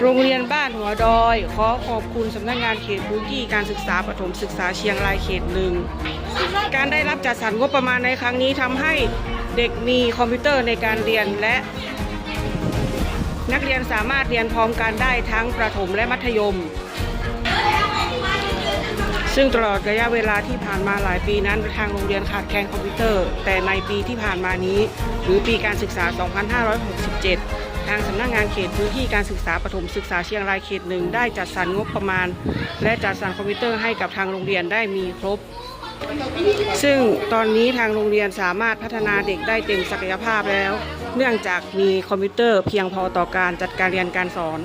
โรงเรียนบ้านหัวดอย ขอขอบคุณสำนักงานเขตพื้นที่การศึกษาประถมศึกษาเชียงรายเขตหนึ่ง การได้รับจัดสรรงบประมาณในครั้งนี้ทำให้เด็กมีคอมพิวเตอร์ในการเรียนและ นักเรียนสามารถเรียนพร้อมกันได้ทั้งประถมและมัธยม ซึ่งตลอดระยะเวลาที่ผ่านมาหลายปีนั้นทางโรงเรียนขาดแคลนคอมพิวเตอร์ แต่ในปีที่ผ่านมานี้ หรือปีการศึกษา 2567 ทางสำนักงานเขตพื้นที่การศึกษาปฐมศึกษาเชียงรายเขตหนึ่งได้จัดสรรงบประมาณ และจัดสรรคอมพิวเตอร์ให้กับทางโรงเรียนได้มีครบ ซึ่งตอนนี้ทางโรงเรียนสามารถพัฒนาเด็กได้เต็มศักยภาพแล้ว เนื่องจากมีคอมพิวเตอร์เพียงพอต่อการจัดการเรียนการสอน